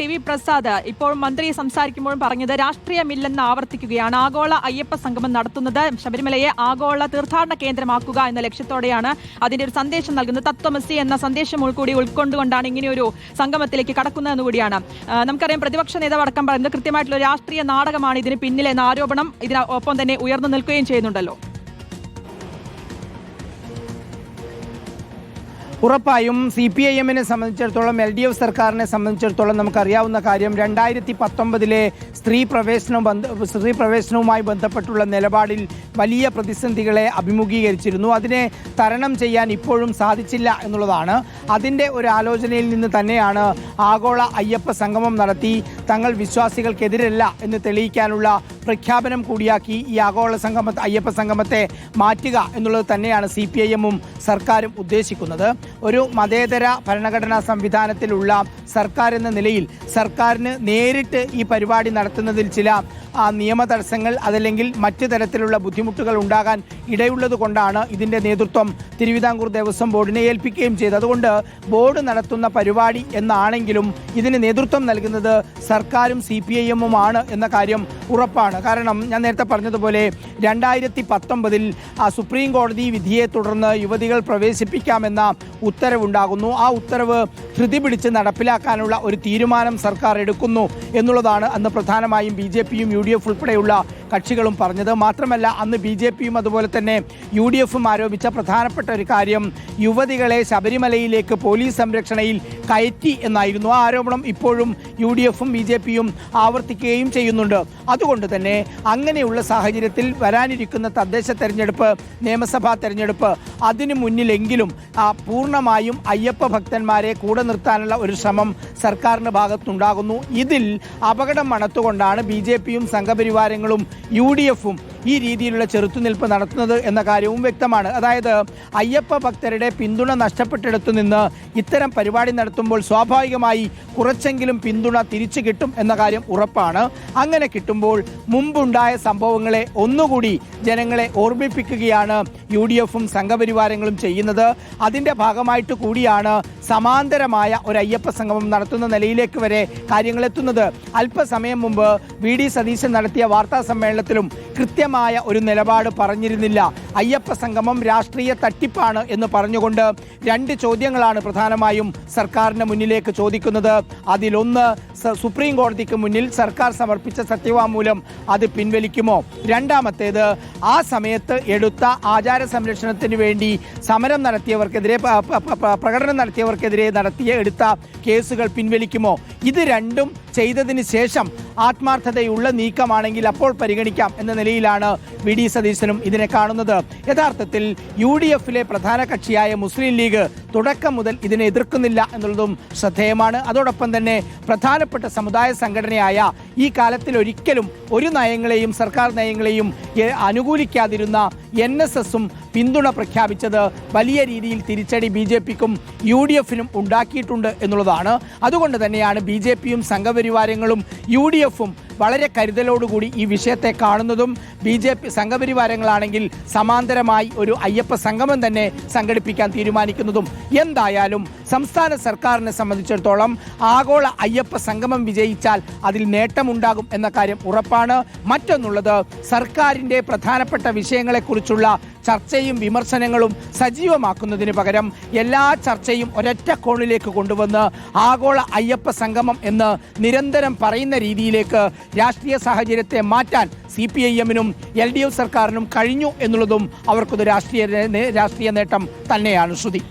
T V Prasad ഇപ്പോൾ മന്ത്രി സംസാരിക്കുമ്പോഴും പറഞ്ഞത് രാഷ്ട്രീയമില്ലെന്ന് ആവർത്തിക്കുകയാണ്. ആഗോള അയ്യപ്പ സംഗമം നടത്തുന്നത് ശബരിമലയെ ആഗോള തീർത്ഥാടന കേന്ദ്രമാക്കുക എന്ന ലക്ഷ്യത്തോടെയാണ് അതിന്റെ ഒരു സന്ദേശം നൽകുന്നത്. തത്വമസി എന്ന സന്ദേശം ഉൾക്കൂടി ഉൾക്കൊണ്ടുകൊണ്ടാണ് ഇങ്ങനെയൊരു സംഗമത്തിലേക്ക് കടക്കുന്നതെന്ന് കൂടിയാണ്. നമുക്കറിയാം പ്രതിപക്ഷ നേതാവ് അടക്കം പറയുന്നത് കൃത്യമായിട്ടുള്ള രാഷ്ട്രീയ നാടകമാണ് ഇതിന് പിന്നിലെന്ന ആരോപണം ഇതിനൊപ്പം തന്നെ ഉയർന്നു നിൽക്കുകയും ചെയ്യുന്നുണ്ടല്ലോ. ഉറപ്പായും സി പി ഐ എമ്മിനെ സംബന്ധിച്ചിടത്തോളം എൽ ഡി എഫ് സർക്കാരിനെ സംബന്ധിച്ചിടത്തോളം നമുക്കറിയാവുന്ന കാര്യം രണ്ടായിരത്തി പത്തൊമ്പതിലെ സ്ത്രീ പ്രവേശനവും ബന്ധ സ്ത്രീ പ്രവേശനവുമായി ബന്ധപ്പെട്ടുള്ള നിലപാടിൽ വലിയ പ്രതിസന്ധികളെ അഭിമുഖീകരിച്ചിരുന്നു. അതിനെ തരണം ചെയ്യാൻ ഇപ്പോഴും സാധിച്ചില്ല എന്നുള്ളതാണ്. അതിന്റെ ഒരു ആലോചനയിൽ നിന്ന് തന്നെയാണ് ആഗോള അയ്യപ്പ സംഗമം നടത്തി തങ്ങൾ വിശ്വാസികൾക്കെതിരല്ല എന്ന് തെളിയിക്കാനുള്ള പ്രഖ്യാപനം കൂടിയാക്കി ഈ ആഗോള സംഗമ അയ്യപ്പ സംഗമത്തെ മാറ്റുക എന്നുള്ളത് തന്നെയാണ് സി പി ഐ എമ്മും സർക്കാരും ഉദ്ദേശിക്കുന്നത്. ഒരു മതേതര ഭരണഘടനാ സംവിധാനത്തിലുള്ള സർക്കാർ എന്ന നിലയിൽ സർക്കാരിന് നേരിട്ട് ഈ പരിപാടി നടത്തുന്നതിൽ ചില നിയമ തടസ്സങ്ങൾ അതല്ലെങ്കിൽ മറ്റു തരത്തിലുള്ള ബുദ്ധിമുട്ടുകൾ ഉണ്ടാകാൻ ഇടയുള്ളത് കൊണ്ടാണ് ഇതിന്റെ നേതൃത്വം തിരുവിതാംകൂർ ദേവസ്വം ബോർഡിനെ ഏൽപ്പിക്കുകയും ചെയ്തത്. അതുകൊണ്ട് ബോർഡ് നടത്തുന്ന പരിപാടി എന്നാണെങ്കിലും ഇതിന് നേതൃത്വം നൽകുന്നത് സർക്കാരും സി പി ഐ എമ്മുമാണ് എന്ന കാര്യം ഉറപ്പാണ്. കാരണം ഞാൻ നേരത്തെ പറഞ്ഞതുപോലെ രണ്ടായിരത്തി പത്തൊമ്പതിൽ സുപ്രീം കോടതി വിധിയെ തുടർന്ന് യുവതികൾ പ്രവേശിപ്പിക്കാമെന്ന ഉത്തരവുണ്ടാകുന്നു. ആ ഉത്തരവ് ധൃതി പിടിച്ച് നടപ്പിലാക്കാനുള്ള ഒരു തീരുമാനം സർക്കാർ എടുക്കുന്നു എന്നുള്ളതാണ് അന്ന് പ്രധാനമായും ബി ജെ പിയും യു ഡി എഫ് ഉൾപ്പെടെയുള്ള കക്ഷികളും പറഞ്ഞത്. മാത്രമല്ല അന്ന് ബി ജെ പിയും അതുപോലെ തന്നെ യു ഡി എഫും ആരോപിച്ച പ്രധാനപ്പെട്ട ഒരു കാര്യം യുവതികളെ ശബരിമലയിലേക്ക് പോലീസ് സംരക്ഷണയിൽ കയറ്റി എന്നായിരുന്നു. ആ ആരോപണം ഇപ്പോഴും യു ഡി എഫും ബി ജെ പിയും ആവർത്തിക്കുകയും ചെയ്യുന്നുണ്ട്. അതുകൊണ്ട് തന്നെ അങ്ങനെയുള്ള സാഹചര്യത്തിൽ വരാനിരിക്കുന്ന തദ്ദേശ തെരഞ്ഞെടുപ്പ് നിയമസഭാ തെരഞ്ഞെടുപ്പ് അതിനു മുന്നിലെങ്കിലും പൂർണമായും അയ്യപ്പ ഭക്തന്മാരെ കൂടെ നിർത്താനുള്ള ഒരു ശ്രമം സർക്കാരിന്റെ ഭാഗത്തുണ്ടാകുന്നു. ഇതിൽ അപകടം മണത്തുകൊണ്ടാണ് ബി ജെ പിയും സംഘപരിവാരങ്ങളും യു ഡി എഫും ഈ രീതിയിലുള്ള ചെറുത്തുനിൽപ്പ് നടത്തുന്നത് എന്ന കാര്യവും വ്യക്തമാണ്. അതായത് അയ്യപ്പ ഭക്തരുടെ പിന്തുണ നഷ്ടപ്പെട്ടിടത്തു നിന്ന് ഇത്തരം പരിപാടി നടത്തുമ്പോൾ സ്വാഭാവികമായി കുറച്ചെങ്കിലും പിന്തുണ തിരിച്ചു കിട്ടും എന്ന കാര്യം ഉറപ്പാണ്. അങ്ങനെ കിട്ടുമ്പോൾ മുമ്പുണ്ടായ സംഭവങ്ങളെ ഒന്നുകൂടി ജനങ്ങളെ ഓർമ്മിപ്പിക്കുകയാണ് യു ഡി എഫും സംഘപരിവാരങ്ങളും ചെയ്യുന്നത്. അതിന്റെ ഭാഗമായിട്ട് കൂടിയാണ് സമാന്തരമായ ഒരു അയ്യപ്പ സംഗമം നടത്തുന്ന നിലയിലേക്ക് വരെ കാര്യങ്ങൾ എത്തുന്നത് അല്പസമയം മുമ്പ് വി. ഡി. സതീശൻ നടത്തിയ വാർത്താ സമ്മേളനത്തിലും കൃത്യമായ ഒരു നിലപാട് പറഞ്ഞിരുന്നില്ല. അയ്യപ്പ സംഗമം രാഷ്ട്രീയ തട്ടിപ്പാണ് എന്ന് പറഞ്ഞുകൊണ്ട് രണ്ട് ചോദ്യങ്ങളാണ് പ്രധാനമായും സർക്കാരിന് മുന്നിലേക്ക് ചോദിക്കുന്നത്. അതിലൊന്ന് സുപ്രീം കോടതിക്ക് മുന്നിൽ സർക്കാർ സമർപ്പിച്ച സത്യവാങ്മൂലം അത് പിൻവലിക്കുമോ? രണ്ടാമത്തേത് ആ സമയത്ത് എടുത്ത ആചാര സംരക്ഷണത്തിന് വേണ്ടി സമരം നടത്തിയവർക്കെതിരെ പ്രകടനം നടത്തിയവർക്കെതിരെ നടത്തിയ എടുത്ത കേസുകൾ പിൻവലിക്കുമോ? ഇത് രണ്ടും ചെയ്തതിന് ശേഷം ആത്മാർത്ഥതയുള്ള നീക്കമാണെങ്കിൽ അപ്പോൾ പരിഗണിക്കാം എന്ന നിലയിലാണ് വി ഡി സതീശനും ഇതിനെ കാണുന്നത്. യഥാർത്ഥത്തിൽ യു ഡി എഫിലെ പ്രധാന കക്ഷിയായ മുസ്ലിം ലീഗ് തുടക്കം മുതൽ ഇതിനെ എതിർക്കുന്നില്ല എന്നുള്ളതും ശ്രദ്ധേയമാണ്. അതോടൊപ്പം തന്നെ പ്രധാനപ്പെട്ട സമുദായ സംഘടനയായ ഈ കാലത്തിൽ ഒരിക്കലും ഒരു നയങ്ങളെയും സർക്കാർ നയങ്ങളെയും അനുകൂലിക്കാതിരുന്ന എൻ എസ് എസും പിന്തുണ പ്രഖ്യാപിച്ചത് വലിയ രീതിയിൽ തിരിച്ചടി ബി ജെ പിക്കും യു ഡി എഫിനും ഉണ്ടാക്കിയിട്ടുണ്ട് എന്നുള്ളതാണ്. അതുകൊണ്ട് തന്നെയാണ് ബി ജെ പിയും സംഘപരിവാരങ്ങളും യു ഡി എഫും വളരെ കരുതലോടുകൂടി ഈ വിഷയത്തെ കാണുന്നതും ബി ജെ പി സംഘപരിവാരങ്ങളാണെങ്കിൽ സമാന്തരമായി ഒരു അയ്യപ്പ സംഗമം തന്നെ സംഘടിപ്പിക്കാൻ തീരുമാനിക്കുന്നതും എന്തായാലും സംസ്ഥാന സർക്കാരിനെ സംബന്ധിച്ചിടത്തോളം ആഗോള അയ്യപ്പ സംഗമം വിജയിച്ചാൽ അതിൽ നേട്ടമുണ്ടാകും എന്ന കാര്യം ഉറപ്പാണ്. മറ്റൊന്നുള്ളത് സർക്കാരിന്റെ പ്രധാനപ്പെട്ട വിഷയങ്ങളെക്കുറിച്ചുള്ള ചർച്ചയും വിമർശനങ്ങളും സജീവമാക്കുന്നതിന് പകരം എല്ലാ ചർച്ചയും ഒരൊറ്റ കോണിലേക്ക് കൊണ്ടുവന്ന് ആഗോള അയ്യപ്പ സംഗമം എന്ന് നിരന്തരം പറയുന്ന രീതിയിലേക്ക് രാഷ്ട്രീയ സാഹചര്യത്തെ മാറ്റാൻ സി പി ഐ എമ്മിനും എൽ ഡി എഫ് സർക്കാരിനും കഴിഞ്ഞു എന്നുള്ളതും അവർക്കൊരു രാഷ്ട്രീയ രാഷ്ട്രീയ നേട്ടം തന്നെയാണ് ശ്രുതി.